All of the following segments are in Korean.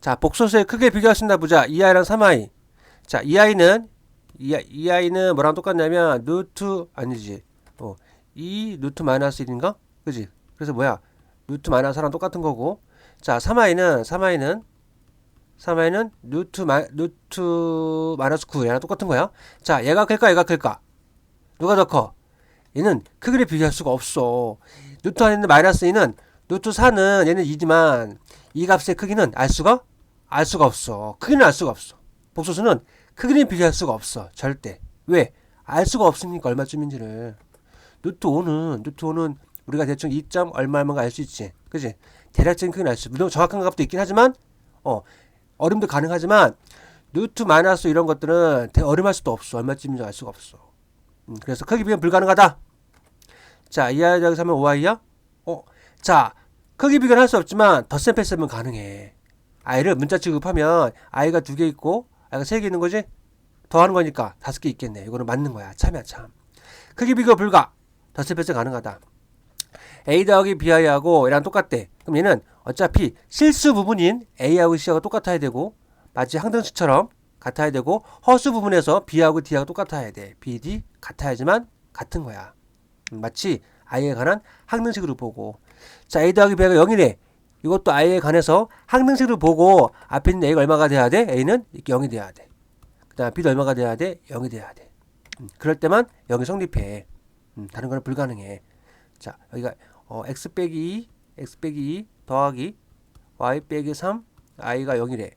자, 복소수의 크게 비교하신다 보자. 2i랑 3i. 자, 2i는 이, 이 i는 뭐랑 똑같냐면 루트 아니지. 어, 2 루트 마이너스 1인가? 그지? 그래서 뭐야? 루트 마이너스 4랑 똑같은 거고. 자, 3i는 3i는 3i는 루트 마 루트 마이너스 9 얘랑 똑같은 거야. 자, 얘가 클까 얘가 클까? 누가 더 커? 얘는 크기를 비교할 수가 없어. 루트 안에 있는 마이너스 2는 루트 4는 얘는 2지만 이 값의 크기는 알 수가 알 수가 없어. 크기는 알 수가 없어. 복소수는 크기는 비교할 수가 없어. 절대. 왜? 알 수가 없으니까 얼마쯤인지를. 루트 5는 루트 5는 우리가 대충 2. 얼마 얼마가 알 수 있지. 그지? 대략적인 크기는 알 수. 물론 정확한 값도 있긴 하지만 어 어림도 가능하지만 루트 마이너스 이런 것들은 대 어림할 수도 없어. 얼마쯤인지 알 수가 없어. 음, 그래서 크기 비교는 불가능하다. 자, 2i 여기서 하면 5i야? 어, 자, 크기 비교는 할수 없지만 덧셈 뺐으면 가능해. i를 문자 취급하면 i가 두 개 있고 i가 세 개 있는 거지? 더하는 거니까 다섯 개 있겠네. 이거는 맞는 거야. 참이야 참. 크기 비교 불가. 덧셈 뺐을 가능하다. a 더하기 bi하고 얘랑 똑같대. 그럼 얘는 어차피 실수 부분인 a하고 c하고 똑같아야 되고 마치 항등식처럼 같아야 되고 허수 부분에서 b하고 d하고 똑같아야 돼. b, d 같아야지만 같은 거야. 음, 마치 i에 관한 항등식으로 보고 자 a 더하기 b가 0이네. 이것도 i에 관해서 항등식으로 보고 앞에 있는 a가 얼마가 돼야 돼? a는 이렇게 0이 돼야 돼. 그 다음 b도 얼마가 돼야 돼? 0이 돼야 돼. 음, 그럴 때만 0이 성립해. 음, 다른 거는 불가능해. 자 여기가 어, x 빼기 2, x 빼기 2 더하기 y 빼기 3, i가 0이래.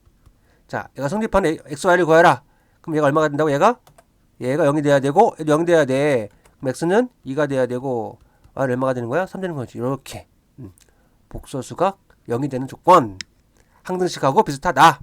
자, 얘가 성립하는 x, y를 구해라. 그럼 얘가 얼마가 된다고? 얘가? 얘가 0이 돼야 되고, 얘도 0 돼야 돼. 그럼 x는 2가 돼야 되고, y는 얼마가 되는 거야? 3 되는 거지. 이렇게. 음. 복소수가 0이 되는 조건. 항등식하고 비슷하다.